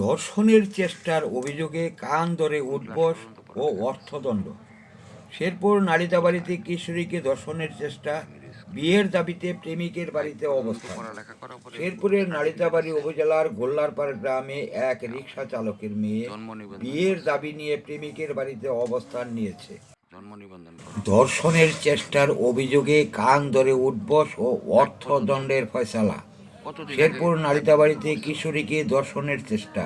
ধর্ষণের চেষ্টার অভিযোগে কান ধরে উদ্বস ও অর্থদণ্ড। শেরপুর নালিতাবাড়িতে কিশোরীকে ধর্ষণের চেষ্টা বিয়ের দাবিতে প্রেমিকের বাড়িতে অবস্থান। শেরপুরের নালিতাবাড়ি উপজেলার গোল্লারপাড় গ্রামে এক রিক্সা চালকের মেয়ে বিয়ের দাবি নিয়ে প্রেমিকের বাড়িতে অবস্থান নিয়েছে। ধর্ষণের চেষ্টার অভিযোগে কান ধরে উদ্বস ও অর্থদণ্ডের ফয়সালা। শেরপুর নালিতাবাড়িতে কিশোরীকে দর্শনের চেষ্টা।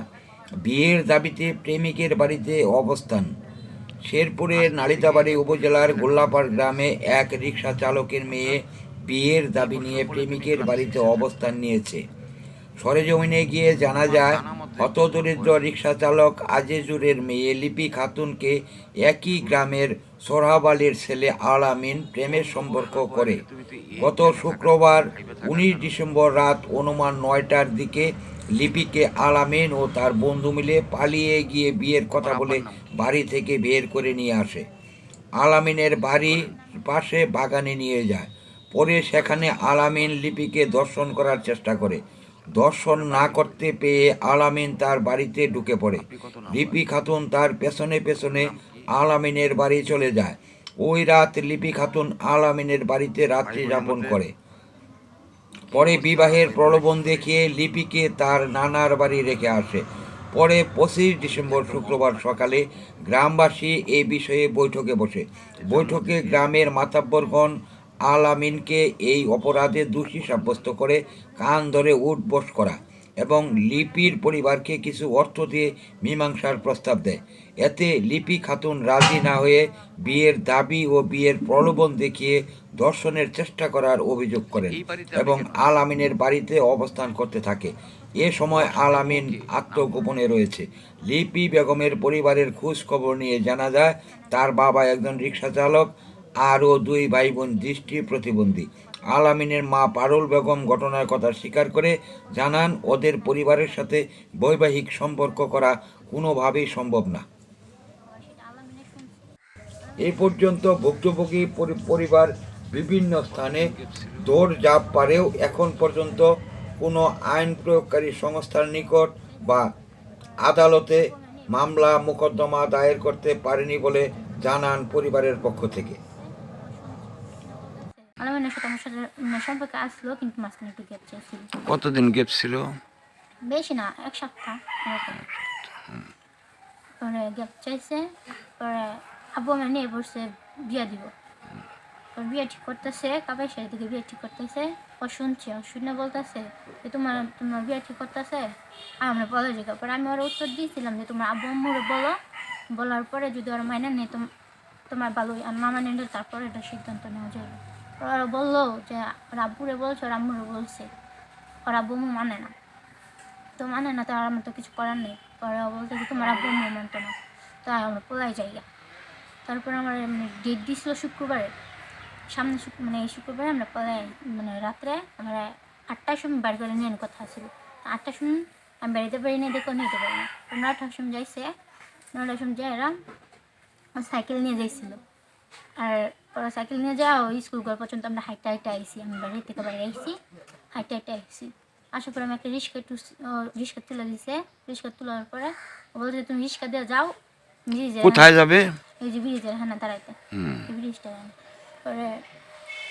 বিয়ের দাবিতে প্রেমিকের বাড়িতে অবস্থান। শেরপুরের নালিতাবাড়ি উপজেলার গোল্লাপাড় গ্রামে এক রিক্সা চালকের মেয়ে বিয়ের দাবি নিয়ে প্রেমিকের বাড়িতে অবস্থান নিয়েছে। সরেজমিনে গিয়ে জানা যায় হতদরিদ্র রিক্সা চালক আজিজুরের মেয়ে লিপি খাতুনকে একই গ্রামের সোরহাবালির ছেলে আলামিন প্রেমের সম্পর্ক করে। গত শুক্রবার উনিশ ডিসেম্বর রাত অনুমান নয়টার দিকে লিপিকে আলামিন ও তার বন্ধু মিলে পালিয়ে গিয়ে বিয়ের কথা বলে বাড়ি থেকে বের করে নিয়ে আসে। আলামিনের বাড়ি পাশে বাগানে নিয়ে যায়। পরে সেখানে আলামিন লিপিকে দর্শন করার চেষ্টা করে। দর্শন না করতে পেয়ে আলামিন তার বাড়িতে ঢুকে পড়ে। লিপি খাতুন তার পেছনে পেছনে আলামিনের বাড়ি চলে যায়। ওই রাত লিপি খাতুন আলামিনের বাড়িতে রাত্রি যাপন করে। পরে বিবাহের প্রলোভন দেখিয়ে লিপিকে তার নানার বাড়ি রেখে আসে। পরে পঁচিশ ডিসেম্বর শুক্রবার সকালে গ্রামবাসী এই বিষয়ে বৈঠকে বসে। বৈঠকে গ্রামের মাতাব্বরগণ আলামিনকে এই অপরাধে দোষী সাব্যস্ত করে কান ধরে উঠবস করা এবং লিপির পরিবারকে কিছু অর্থ দিয়ে মীমাংসার প্রস্তাব দেয়। এতে লিপি খাতুন রাজি না হয়ে বিয়ের দাবি ও বিয়ের প্রলোভন দেখিয়ে দর্শনের চেষ্টা করার অভিযোগ করেন এবং আল আমিনের বাড়িতে অবস্থান করতে থাকে। এ সময় আল আমিন আত্মগোপনে রয়েছে। লিপি বেগমের পরিবারের খোঁজ খবর নিয়ে জানা যায় তার বাবা একজন রিক্সা চালক আরও দুই ভাই বোন দৃষ্টি প্রতিবন্ধী। আল আমিনের মা পারুল বেগম ঘটনার কথা স্বীকার করে জানান, ওদের পরিবারের সাথে বৈবাহিক সম্পর্ক করা কোনোভাবেই সম্ভব না। এই পর্যন্ত ভুক্তভোগী পরি- পরিবার বিভিন্ন স্থানে দৌড় জাপ পারেও এখন পর্যন্ত কোনো আইন প্রয়োগকারী সংস্থার নিকট বা আদালতে মামলা মোকদ্দমা দায়ের করতে পারেনি বলে জানান পরিবারের পক্ষ থেকে। আলামিনের সাথে আমার সাথে সম্পর্কে আসলো কিন্তু মাঝখানে একটু গ্যাপ চেয়েছিল। কতদিন গেপ ছিল? বেশি না এক সপ্তাহ এরকম। পরে গ্যাপ চাইছে পরে আব্বু আমার নিয়ে বসছে বিয়া দিব। বিয়ে ঠিক করতেছে কাবাই সাথে থেকে বিয়ে ঠিক করতেছে ও শুনছে ও শুনে বলতেছে যে তোমার তোমার বিয়ে ঠিক করতেছে আর আমরা বলো যে পরে আমি ওর উত্তর দিয়েছিলাম যে তোমার আব্বু আম্মুরে বলো। বলার পরে যদি ওরা মাইনে নেই তোম তোমার ভালোই আর মানে নিলে তারপরে এটা সিদ্ধান্ত নেওয়া যাবে। ওরা বলল যে, ওর আব্বুরে বলছে, ওর আম্মুরে বলছে। ওর আম্মু মানে না। তো মানে না তো আর আমার তো কিছু করার নেই। পরে ও বলতে যে, তোমার আব্বু আম্মু মানতো না। তাই আমরা পোলাই যাই তারপর আমার ডেট দিছিল শুক্রবারে। সামনে মানে এই শুক্রবারে আমরা পলাই মানে রাত্রে আমরা আটটার সময় বাড়ি করে নিয়ে কথা ছিল। আটটার সময় আমি বেড়াতে পারি না দেখো নিতে পারি না তো নটার সময় যাইছে নটার সময় যাই এরা সাইকেল নিয়ে যাইছিল। আর ওরা সাইকেল নিয়ে যাও স্কুল ঘর পর্যন্ত আমরা হাইটে হাইটে আইসি আমি বাড়ি থেকে বাইরে আইসি হাইটে হাইটে আইসি। আসার পরে আমি একটা রিক্সা একটু রিক্সা তুলে দিছে। রিক্সা তোলার পরে বলছে তুমি রিক্সা দিয়ে যাও কোথায় যাবে? এই যে ব্রিজের হ্যাঁ দাঁড়াইতে। ব্রিজটা পরে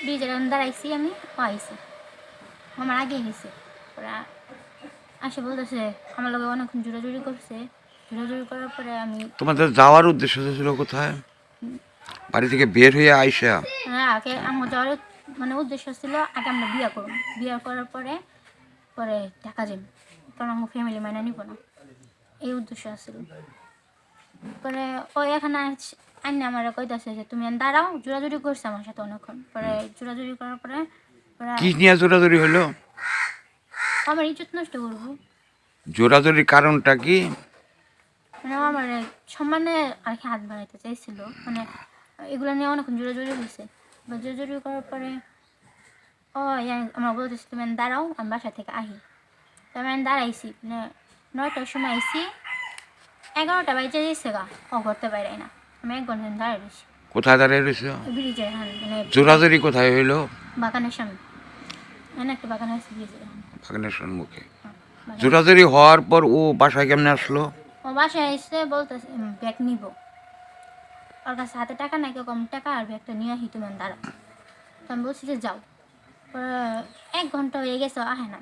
ব্রিজের এখানে দাঁড়াইছি আমি আইসি। আমার আগে গেছে। ওরা আসে বলতেছে আমার লগে অনেকক্ষণ জোরাজুরি করছে। জোরাজুরি করার পরে আমি তোমাদের যাওয়ার উদ্দেশ্য ছিল কোথায়? বাড়ি থেকে বের হয়ে আইসা? হ্যাঁ আগে আমার যাওয়ার মানে উদ্দেশ্য ছিল আগে আমরা বিয়ে করব। বিয়ে করার পরে পরে টাকা যাবে কারণ আমার ফ্যামিলি মাইনা নিব না। এই উদ্দেশ্য ছিল পরে ও এখানে আইনে আমার কইতাছে যে তুমি দাঁড়াও জোরাজুরি করছে আমার সাথে অনেকক্ষণ। পরে জোরাজুরি করার পরে কি নিয়ে জোরাজোরি হলো? আমার ইজ্জত নষ্ট করব। জোরাজোরির কারণটা কি? মানে আমার সম্মানে আর কি হাত বাড়াইতে চাইছিল। মানে এগুলো নিয়ে অনেকক্ষণ জোরাজুরি হয়েছে। বা জোরাজুরি করার পরে ও আমার বলতেছে তুমি দাঁড়াও আমি বাসা থেকে আহি। তো আমি দাঁড়াইছি মানে নয়টার সময় আইসি এগারোটা বাজে দিয়েছে গা ও করতে পারে না। আমি এক ঘণ্টা দাঁড়িয়ে রয়েছি কোথায় দাঁড়িয়ে রয়েছে ব্রিজের মানে জোরাজোরি কোথায় হইল? বাগানের সামনে। এখানে একটা বাগান আছে ব্রিজের বাগানের সম্মুখে। মানে জোরাজুরি হওয়ার পর ও বাসায় কেমনে আসলো? ও বাসায় এসে বলতেছে ব্যাগ নিব। ওর কাছে হাতে টাকা নাই কম টাকা আর ব্যাগটা নিয়ে আসি তুমি দাঁড়া তো আমি বলছি যে যাও। এক ঘণ্টা হয়ে গেছে আহে না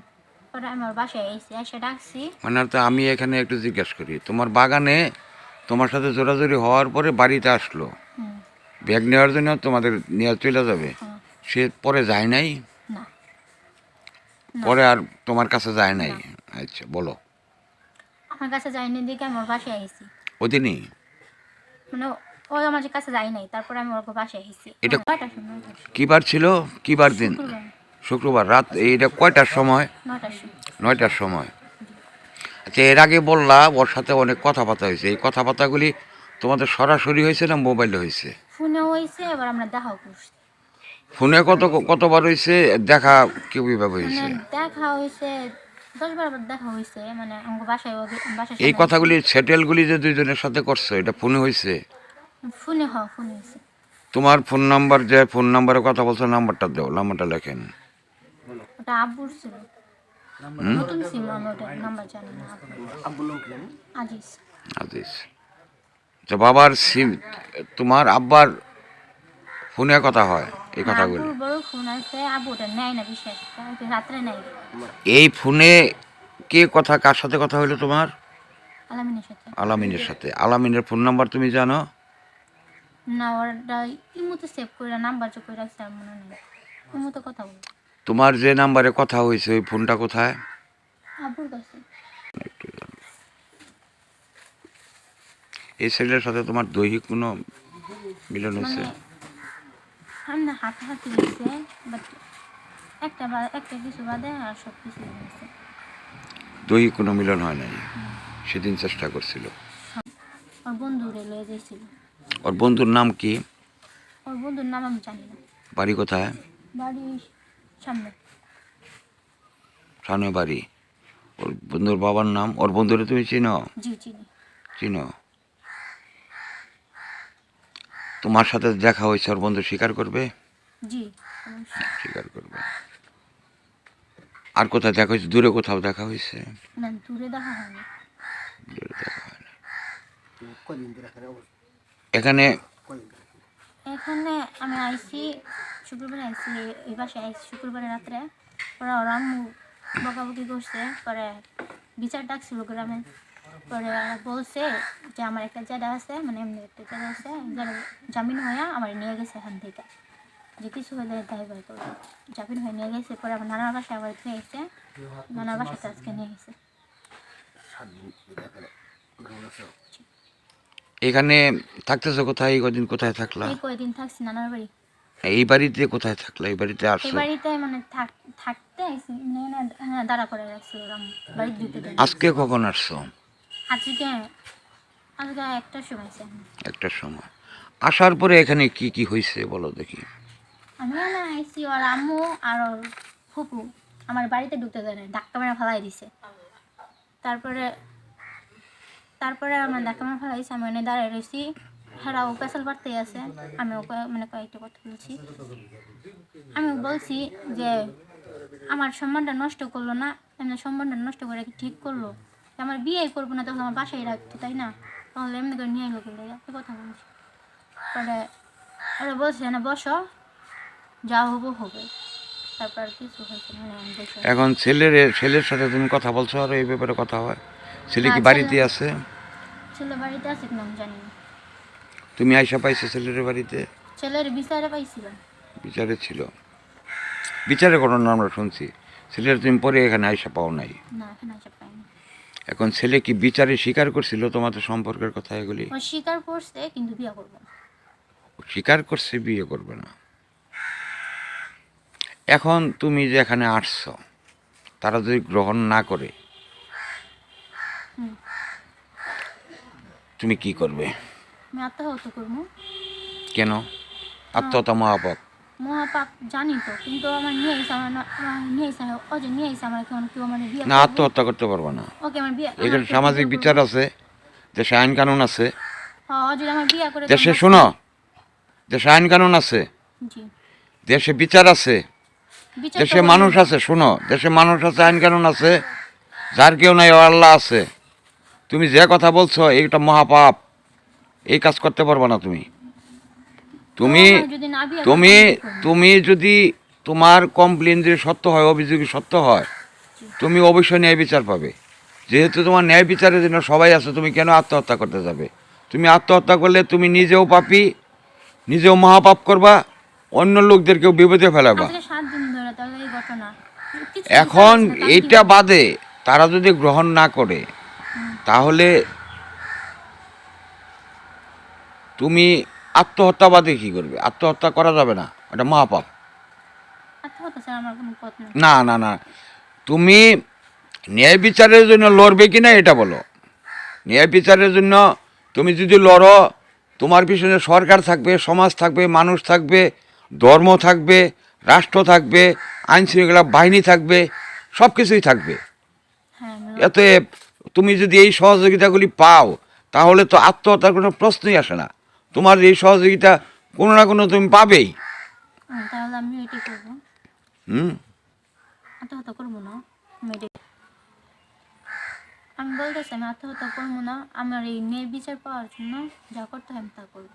পরে আমি ওর বাসায় এসে এসে ডাকছি। মানে তো আমি এখানে একটু জিজ্ঞেস করি তোমার বাগানে তোমার সাথে জোরাজুরি হওয়ার পরে বাড়িতে আসলো? ব্যাগ নেওয়ার জন্য তোমাদের নিয়ে চলে যাবে? সে পরে যায় নাই? পরে আর তোমার কাছে যায় নাই? আচ্ছা বলো। আমার কাছে যাইনি দেখে আমি ওর বাসায় এসেছি ওদিনই? মানে ও আমার কাছে যাই নাই তারপরে আমি ওর বাসায় এসেছি এটা- কয়টার সময়? কী বার ছিল? কী বার দিন? শুক্রবার। রাত এইটা কয়টার সময়? নয়টার সময়। আচ্ছা এর আগে বললা ওর সাথে অনেক কথাবার্তা হয়েছে। এই কথাবার্তাগুলি তোমাদের সরাসরি হয়েছে না মোবাইলে হয়েছে? ফোনে হয়েছে এবার আমরা দেখাও করছি। ফোনে কত কতবার হয়েছে? দেখা কীভাবে হয়েছে? দেখা হয়েছে মানে এই কথাগুলি সেটেলগুলি যে দুইজনের সাথে করছ এটা ফোনে হয়েছে? ফোনে হ ফোনে হয়েছে তোমার ফোন নাম্বার যে ফোন নাম্বারে কথা বলছো নাম্বারটা দাও নাম্বারটা লেখেন। ওটা আব্বুর ছিল। নতুন সিম আমি ওটা নাম্বার জানি না। আব্বুর। আজিজ। আদিস তো বাবার সিম তোমার আব্বার ফোনে কথা হয় এই কথাগুলো। বড় ফোন আছে আব্বু ওটা না বিশেষ করে রাত্রে নেয়। এই ফোনে কে কথা কার সাথে কথা হলো তোমার? আলামিনের সাথে। আলামিনের সাথে। আলামিনের ফোন নাম্বার তুমি জানো? না ওটা ইমুতে সেভ করে নাম্বার চোখ করে রাখছে আর মনে নেই। ইমুতে কথা বলি তোমার যে নাম্বারে কথা হয়েছে ওই ফোনটা কোথায়? কাছে। এই ছেলের সাথে তোমার দৈহিক কোনো মিলন হয়েছে? মানে সামনে বাট একটা বা একটা কিছু বাদে আর সব কিছু দৈহিক কোনো মিলন হয় নাই? সেদিন চেষ্টা করছিল। ওর বন্ধু রে লয়ে যাইছিল। ওর বন্ধুর নাম কি? ওর বন্ধুর নাম আমি জানি না। বাড়ি কোথায়? বাড়ির সামনে। সামনে বাড়ি। ওর বন্ধুর বাবার নাম? ওর বন্ধুরে তুমি চিনো? জি চিনি। চিনো? তোমার সাথে দেখা হয়েছে ওর বন্ধু স্বীকার করবে? জি স্বীকার করবে। আর কোথায় দেখা হয়েছে? দূরে কোথাও দেখা হয়েছে? না দূরে দেখা হয়নি। দূরে দেখা হয় না এখানে এখানে আমি আইসি শুক্রবারে আইসি এই বাসায় আইসি শুক্রবারে রাত্রে। ওরা ওরা বকাবকি করছে পরে বিচার ডাকছিল গ্রামে। পরে বলছে যে আমার একটা জায়গা আছে মানে এমনি একটা জায়গা আছে যারা জামিন হয়ে আমার নিয়ে গেছে এখান থেকে। যে কিছু হলে ড্রাইভার করবে। জামিন হয়ে নিয়ে গেছে পরে আমার নানার বাসায় আবার নিয়ে গেছে নানার বাসাতে আজকে নিয়ে গেছে। এখানে থাকতেছো কোথায়? কদিন কোথায় থাকলা? এই কয়দিন থাকছি নানার বাড়ি। এই বাড়িতে কোথায় থাকলা? এই বাড়িতে এই বাড়িতে মানে থাক- থাকতে আইসি মানে না দাঁড়া করে রাখছিল বাড়ি দেয় আজকে কখন আসছো? আজকে আজকে একটার সময় একটা সময়। আসার পরে এখানে কি কি হয়েছে বলো দেখি। আমি না আইসি ওর আম্মু আর ওর ফুপু। আমার বাড়িতে ঢুকতে দেয় না ডাক্তার মেরে ফেলাই দিছে। তারপরে তারপরে আমার ধাক্কা মেরে ফেলাই দিছে আমি ওখানে দাঁড়ায় রয়েছি হ্যাঁ ও পেশাল বাড়তেই আছে। আমি ওকে মানে কয়েকটা কথা বলছি। আমি বলছি যে আমার সম্মানটা নষ্ট করল না এমনি সম্মানটা নষ্ট করে ঠিক করল? আমার বিয়ে করব না তখন আমার বাসায় রাখতো তাই না? তাহলে এমনি করে নিয়ে এলো এ কথা বলছি। পরে ওরা বলছে না বসো। যা হব হবে। তারপর কিছু হয়েছে মানে এখন ছেলের ছেলের সাথে তুমি কথা বলছো আর এই ব্যাপারে কথা হয়। ছেলে কি না, বাড়িতে আছে? ছেলে বাড়িতে আছে কিনা আমি জানি না। তুমি আইসা পাইছো ছেলের বাড়িতে? ছেলের বিচারে পাইছিলাম বিচারে ছিল? বিচারে ঘটনা আমরা শুনছি। ছেলের তুমি পরে এখানে আইসা পাও নাই? না এখানে আসে পাইনি। এখন ছেলে কি বিচারে স্বীকার করছিল তোমাদের সম্পর্কের কথা এগুলি? ও স্বীকার করছে কিন্তু বিয়ে করব না। স্বীকার করছে বিয়ে করবে না। এখন তুমি যে এখানে আসছো তারা যদি গ্রহণ না করে তুমি কি করবে? আমি আত্মহত্যা করব। কেন? আত্মহত্যা মহাপাপ। মহাপাপ জানি তো কিন্তু আমার নিয়ে এসে আমার না- নিয়ে এসে ও নিয়ে এসে আমার কেমন কেউ আমার বিয়ে না আত্মহত্যা করতে পারবে না। ওকে আমার বিয়ে এখানে সামাজিক বিচার আছে দেশে আইন কানুন আছে। হ্যাঁ, দেশে শোনো দেশে আইন কানুন আছে। দেশে বিচার আছে। দেশে মানুষ আছে শোনো দেশে মানুষ আছে আইন কানুন আছে। যার কেউ নাই আল্লাহ আছে। তুমি যে কথা বলছো এইটা মহাপাপ। এই কাজ করতে পারবে না তুমি। তুমি তুমি? তুমি যদি তোমার কমপ্লেন যদি সত্য হয় অভিযোগ সত্য হয় তুমি অবশ্যই ন্যায় বিচার পাবে। যেহেতু তোমার ন্যায় বিচারের জন্য সবাই আছে তুমি কেন আত্মহত্যা করতে যাবে? তুমি আত্মহত্যা করলে তুমি নিজেও পাপি নিজেও মহাপাপ করবা অন্য লোকদেরকেও বিপদে ফেলাবা। কিছু এখন এইটা বাদে তারা যদি গ্রহণ না করে তাহলে তুমি আত্মহত্যা বাদে কি করবে? আত্মহত্যা করা যাবে না। এটা মহাপাপ। না না না। তুমি ন্যায় বিচারের জন্য লড়বে কি না এটা বলো। ন্যায় বিচারের জন্য তুমি যদি লড়ো তোমার পিছনে সরকার থাকবে সমাজ থাকবে মানুষ থাকবে ধর্ম থাকবে রাষ্ট্র থাকবে আইন শৃঙ্খলা বাহিনী থাকবে সব কিছুই থাকবে। হ্যাঁ এতে তুমি যদি এই সহযোগিতাগুলি পাও তাহলে তো আত্মহত্যার কোনো প্রশ্নই আসে না। তোমার এই সহযোগিতা কোনো না কোনো তুমি পাবেই। তাহলে আমি করব। হুম? আত্মহত্যা করব না আমি বলতেছি আমি আত্মহত্যা করব না আমার এই ন্যায় বিচার পাওয়ার জন্য যা করতে হয় আমি তা করব।